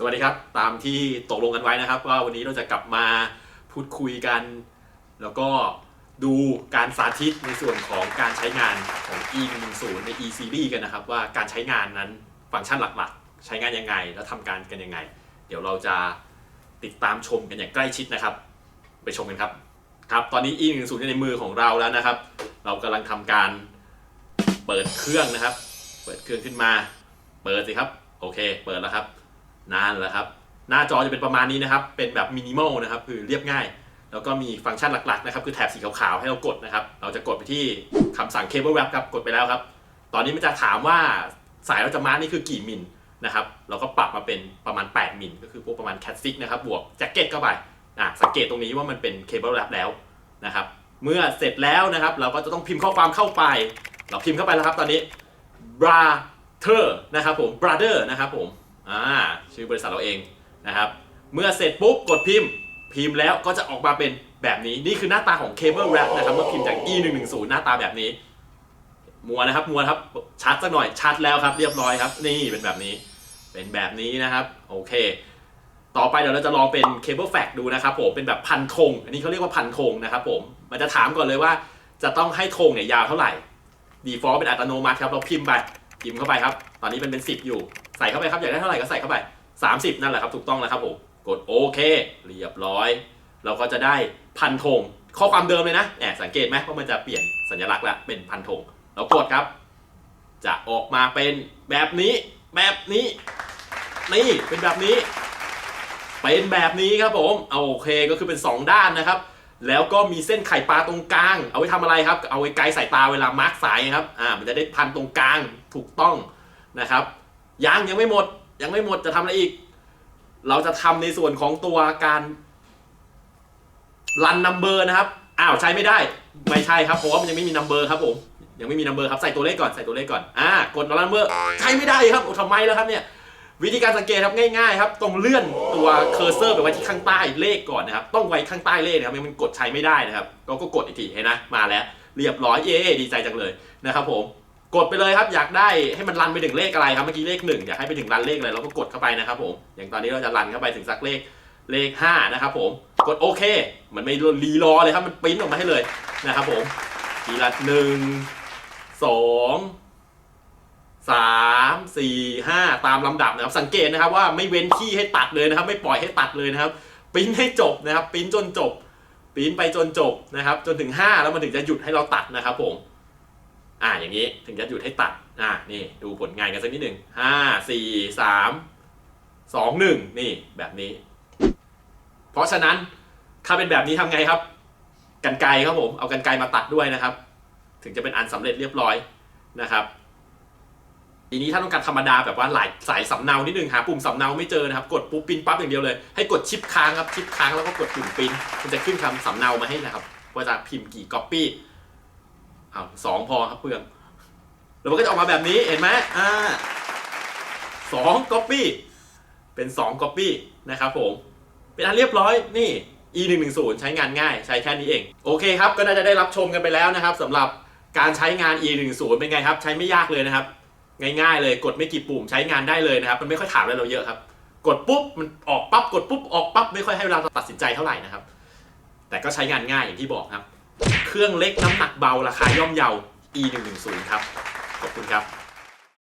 สวัสดีครับ ตามที่ตกลงกันไว้นะครับว่าวันนี้เราจะกลับมาพูดคุยกัน แล้วก็ดูการสาธิตในส่วนของการใช้งานของ e 1 0ใน e series กันนะครับ ว่าการใช้งานนั้นฟังก์ชันหลักๆ ใช้งานยังไง แล้วทำการกันยังไง เดี๋ยวเราจะติดตามชมกันอย่างใกล้ชิดนะครับ ไปชมกันครับครับ ตอนนี้ e110 อยู่ในมือของเราแล้วนะครับ เรากำลังทำการเปิดเครื่องนะครับ เปิดเครื่องขึ้นมา เปิดสิครับ โอเค เปิดแล้วครับ นั่นแหละครับ หน้าจอจะเป็นประมาณนี้นะครับ เป็นแบบมินิมอลนะครับ คือเรียบง่าย แล้วก็มีฟังก์ชันหลักๆนะครับ คือแถบสีขาวๆให้เรากดนะครับ เราจะกดไปที่คำสั่ง Cable Wrap ครับ กดไปแล้วครับ ตอนนี้มันจะถามว่าสายเราจะมาร์นี่คือกี่มิลนะครับ เราก็ปรับมาเป็นประมาณ 8 มิล ก็คือพวกประมาณ Cat 6นะครับ บวกแจ็คเก็ตเข้าไปอะสังเกตตรงนี้ว่ามันเป็น Cable Wrap แล้วนะครับ เมื่อเสร็จแล้วนะครับ เราก็จะต้องพิมพ์ข้อความเข้าไป เราพิมพ์เข้าไปแล้วครับ ตอนนี้ brother นะครับผม brother นะครับผม อ่าชื่อบริษัทเราเองนะครับ เมื่อเสร็จปุ๊บกดพิมพ์ พิมพ์แล้วก็จะออกมาเป็นแบบนี้นี่คือหน้าตาของ Cable Wrap นะครับเมื่อพิมพ์จาก e110 หน้าตาแบบนี้มัวนะครับมัวนครับชัดสักหน่อยชัดแล้วครับ เรียบร้อยครับ นี่เป็นแบบนี้ เป็นแบบนี้นะครับ โอเค ต่อไปเดี๋ยวเราจะลองเป็น Cable Fax ดูนะครับผมเป็นแบบพันธงอันนี้เขาเรียกว่าพันธงนะครับผมมันจะถามก่อนเลยว่าจะต้องให้ธงเนี่ยยาวเท่าไหร่ default เป็นอัตโนมัติครับ เราพิมพ์ไป พิมพ์เข้าไปครับ ตอนนี้มันเป็น 10 อยู่ ใส่เข้าไปครับ อยากได้เท่าไหร่ก็ใส่เข้าไป 30 นั่นแหละครับ ถูกต้องแล้วครับผม กดโอเค เรียบร้อย เราก็จะได้พันธง ข้อความเดิมเลยนะแอบสังเกตไหมว่ามันจะเปลี่ยนสัญลักษณ์ละ เป็นพันธง เรากดครับ จะออกมาเป็นแบบนี้ แบบนี้ นี่ เป็นแบบนี้ เป็นแบบนี้ครับผม โอเค ก็คือเป็น 2 ด้านนะครับ แล้วก็มีเส้นไข่ปลาตรงกลาง เอาไว้ทำอะไรครับ เอาไว้ไกลสายตาเวลามาร์กสายครับ อ่า มันจะได้พันตรงกลางถูกต้องนะครับ ยังยังไม่หมด ยังไม่หมดจะทำอะไรอีก เราจะทำในส่วนของตัวการรันนัมเบอร์นะครับ อ้าวใช้ไม่ได้ ไม่ใช่ครับ เพราะว่ามันยังไม่มีนัมเบอร์ครับผม ยังไม่มีนัมเบอร์ครับ ใส่ตัวเลขก่อน ใส่ตัวเลขก่อน อ่า กดรันนัมเบอร์ ใช้ไม่ได้ครับโอ้ทำไมแล้วครับเนี่ย วิธีการสังเกตครับง่ายๆครับตรงเลื่อนตัวเคอร์เซอร์ไปไว้ที่ข้างใต้เลขก่อนนะครับต้องไว้ข้างใต้เลขนะครับไม่งั้นมันกดใช้ไม่ได้นะครับเราก็กดอีกทีเห็นนะมาแล้ว เรียบร้อยเย้ดีใจจังเลยนะครับผมกดไปเลยครับอยากได้ให้มันรันไปถึงเลขอะไรครับเมื่อกี้เลขหนึ่งอยากให้ไปถึงรันเลขอะไรเราก็กดเข้าไปนะครับผมอย่างตอนนี้เราจะรันเข้าไปถึงสักเลขเลขห้านะครับผมกดโอเค มันไม่รีรอเลยครับมันปริ้นออกมาให้เลยนะครับผมทีละหนึ่งสองสาม สี่ห้าตามลำดับนะครับ สังเกตนะครับว่าไม่เว้นที่ให้ตัดเลยนะครับ ไม่ปล่อยให้ตัดเลยนะครับปิ้นให้จบนะครับปิ้นจนจบปิ้นไปจนจบนะครับ จนถึง 5 แล้วมันถึงจะหยุดให้เราตัดนะครับผมอ่าอย่างนี้ถึงจะหยุดให้ตัดอ่านี่ดูผลงานกันสักนิดหนึ่งห้าสี่สามสองหนึ่งนี่แบบนี้ เพราะฉะนั้นถ้าเป็นแบบนี้ทำไงครับ กันไกรครับผมเอากันไกรมาตัดด้วยนะครับ ถึงจะเป็นอันสำเร็จเรียบร้อยนะครับ ทีนี้ถ้าต้องการธรรมดาแบบว่าหลายสายสำเนานิดนึงหาปุ่มสำเนาไม่เจอนะครับ กดปุ๊บปิ้นปั๊บอย่างเดียวเลย ให้กดชิปค้างครับชิปค้างแล้วก็กดปุ่มปิ้นมันจะขึ้นคำสำเนามาให้นะครับว่าจะพิมพ์กี่ก๊อปปี้อ้าสองพอครับเปลืองแล้วมันก็จะออกมาแบบนี้เห็นไหมอ่าสองก๊อปปี้เป็นสองก๊อปปี้นะครับผม เป็นอันเรียบร้อยนี่ e 1 1 0ใช้งานง่าย ใช้แค่นี้เอง โอเคครับ ก็น่าจะได้รับชมกันไปแล้วนะครับสำหรับการใช้งาน e 1 0เป็นไงครับ ใช้ไม่ยากเลยนะครับ ง่ายๆเลยกดไม่กี่ปุ่มใช้งานได้เลยนะครับมันไม่ค่อยถามอะไรเราเยอะครับ กดปุ๊บมันออกปั๊บกดปุ๊บออกปั๊บไม่ค่อยให้เวลาเราตัดสินใจเท่าไหร่นะครับ แต่ก็ใช้งานง่ายอย่างที่บอกครับ เครื่องเล็กน้ำหนักเบาราคาย่อมเยา e 1 1 0ครับขอบคุณครับ